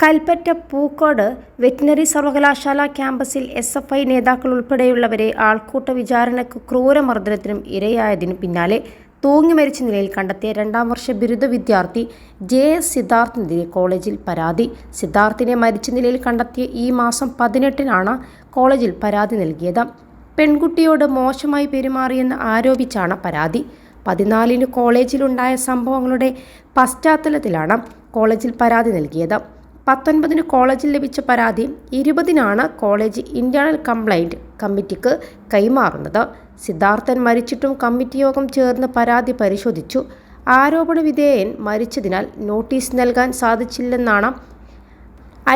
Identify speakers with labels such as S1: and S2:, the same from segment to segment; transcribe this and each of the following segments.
S1: Kalpetta Pookode veterinary സർവകലാശാല ക്യാമ്പസിൽ S F I നേതാക്കൾ ഉൾപ്പെടെയുള്ളവരെ ആൾക്കൂട്ട വിചാരണയ്ക്ക് ക്രൂരമർദ്ദനത്തിനും ഇരയായതിനു പിന്നാലെ തൂങ്ങി മരിച്ച നിലയിൽ കണ്ടെത്തിയ രണ്ടാം വർഷ ബിരുദ വിദ്യാർത്ഥി ജെ എസ് സിദ്ധാർത്ഥിനെതിരെ കോളേജിൽ പരാതി. സിദ്ധാർത്ഥിനെ മരിച്ച നിലയിൽ കണ്ടെത്തിയ ഈ മാസം പതിനെട്ടിനാണ് കോളേജിൽ പരാതി നൽകിയത്. പെൺകുട്ടിയോട് മോശമായി പെരുമാറിയെന്ന് ആരോപിച്ചാണ് പരാതി. പതിനാലിന് കോളേജിലുണ്ടായ സംഭവങ്ങളുടെ പശ്ചാത്തലത്തിലാണ് കോളേജിൽ പരാതി നൽകിയത്. പത്തൊൻപതിന് കോളേജിൽ ലഭിച്ച പരാതി ഇരുപതിനാണ് കോളേജ് ഇന്റേണൽ കംപ്ലൈന്റ് കമ്മിറ്റിക്ക് കൈമാറുന്നത്. സിദ്ധാർത്ഥൻ മരിച്ചിട്ടും കമ്മിറ്റി യോഗം ചേർന്ന് പരാതി പരിശോധിച്ചു. ആരോപണ വിധേയൻ മരിച്ചതിനാൽ നോട്ടീസ് നൽകാൻ സാധിച്ചില്ലെന്നാണ്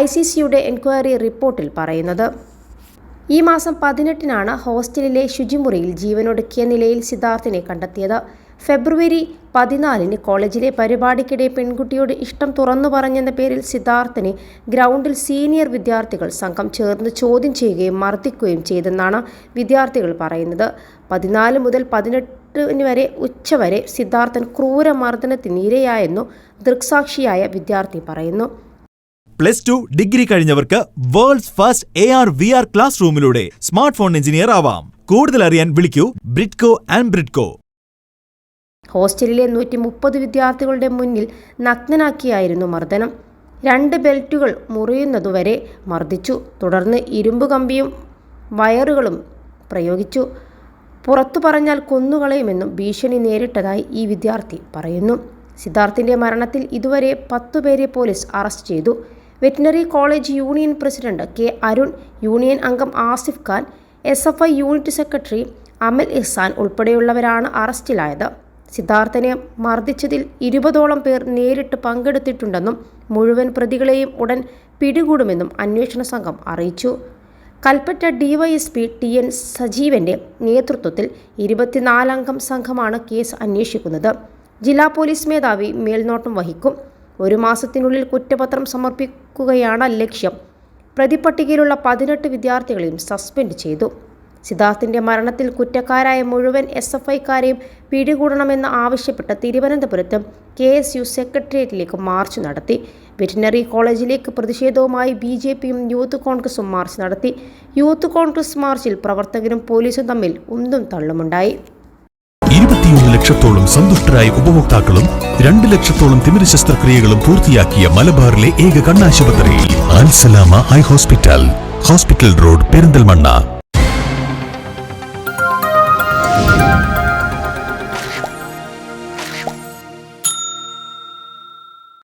S1: ഐ സി സിയുടെ എൻക്വയറി റിപ്പോർട്ടിൽ പറയുന്നത്. ഈ മാസം പതിനെട്ടിനാണ് ഹോസ്റ്റലിലെ ശുചിമുറിയിൽ ജീവനൊടുക്കിയ നിലയിൽ സിദ്ധാർത്ഥിനെ കണ്ടെത്തിയത്. ഫെബ്രുവരി പതിനാലിന് കോളേജിലെ പരിപാടിക്കിടെ പെൺകുട്ടിയോട് ഇഷ്ടം തുറന്നു പറഞ്ഞെന്ന പേരിൽ സിദ്ധാർത്ഥിനെ ഗ്രൗണ്ടിൽ സീനിയർ വിദ്യാർത്ഥികൾ സംഘം ചേർന്ന് ചോദ്യം ചെയ്യുകയും മർദ്ദിക്കുകയും ചെയ്തെന്നാണ് വിദ്യാർത്ഥികൾ പറയുന്നത്. പതിനാല് മുതൽ പതിനെട്ടിന് വരെ ഉച്ചവരെ സിദ്ധാർത്ഥൻ ക്രൂര ക്രൂരമർദ്ദനത്തിന് ഇരയായെന്നു ദൃക്സാക്ഷിയായ വിദ്യാർത്ഥി പറയുന്നു.
S2: Plus two degree കഴിഞ്ഞവർക്ക് world's first A R V R class റൂമിലൂടെ smart phone engineer ആവാം. കൂടുതൽ അറിയാൻ വിളിക്കൂ ബ്രിഡ്കോ ആൻഡ് ബ്രിഡ്കോ.
S1: ഹോസ്റ്റലിലെ നൂറ്റി മുപ്പത് വിദ്യാർത്ഥികളുടെ മുന്നിൽ നഗ്നനാക്കിയായിരുന്നു മർദ്ദനം. രണ്ട് ബെൽറ്റുകൾ മുറിയുന്നതുവരെ മർദ്ദിച്ചു. തുടർന്ന് ഇരുമ്പ് കമ്പിയും വയറുകളും പ്രയോഗിച്ചു. പുറത്തു പറഞ്ഞാൽ കൊന്നുകളയുമെന്നും ഭീഷണി നേരിട്ടതായി ഈ വിദ്യാർത്ഥി പറയുന്നു. സിദ്ധാർത്ഥിന്റെ മരണത്തിൽ ഇതുവരെ പത്തുപേരെ പോലീസ് അറസ്റ്റ് ചെയ്തു. Veterinary college union president K Arun union അംഗം Asif Khan S unit secretary Amal Ihsan ഉൾപ്പെടെയുള്ളവരാണ് അറസ്റ്റിലായത്. സിദ്ധാർത്ഥനെ മർദ്ദിച്ചതിൽ ഇരുപതോളം പേർ നേരിട്ട് പങ്കെടുത്തിട്ടുണ്ടെന്നും മുഴുവൻ പ്രതികളെയും ഉടൻ പിടികൂടുമെന്നും അന്വേഷണ സംഘം അറിയിച്ചു. കൽപ്പറ്റ ഡിവൈഎസ്പി ടി എൻ സജീവന്റെ നേതൃത്വത്തിൽ ഇരുപത്തിനാലംഗം സംഘമാണ് കേസ് അന്വേഷിക്കുന്നത്. ജില്ലാ പോലീസ് മേധാവി മേൽനോട്ടം വഹിക്കും. ഒരു മാസത്തിനുള്ളിൽ കുറ്റപത്രം സമർപ്പിക്കുകയാണ് ലക്ഷ്യം. പ്രതിപട്ടികയിലുള്ള പതിനെട്ട് വിദ്യാർത്ഥികളെയും സസ്പെൻഡ് ചെയ്തു. സിദ്ധാർത്ഥിന്റെ മരണത്തിൽ കുറ്റക്കാരായ മുഴുവൻ എസ് എഫ് ഐക്കാരെയും പിടികൂടണമെന്ന് ആവശ്യപ്പെട്ട് തിരുവനന്തപുരത്ത് കെ എസ് യു സെക്രട്ടേറിയറ്റിലേക്ക് മാർച്ച് നടത്തി. വെറ്റിനറി കോളേജിലേക്ക് പ്രതിഷേധവുമായി ബി ജെ പിയും യൂത്ത് കോൺഗ്രസും മാർച്ച് നടത്തി. യൂത്ത് കോൺഗ്രസ് മാർച്ചിൽ പ്രവർത്തകരും പോലീസും തമ്മിൽ ഉന്തും തള്ളുമുണ്ടായി.
S3: ലക്ഷത്തോളം സന്തുഷ്ടരായ ഉപഭോക്താക്കളും രണ്ട് ലക്ഷത്തോളം തിമിര ശസ്ത്രക്രിയകളും പൂർത്തിയാക്കിയ മലബാറിലെ ഏക കണ്ണാശുപത്രി Alsalama eye hospital. Hospital road Perinthalmanna.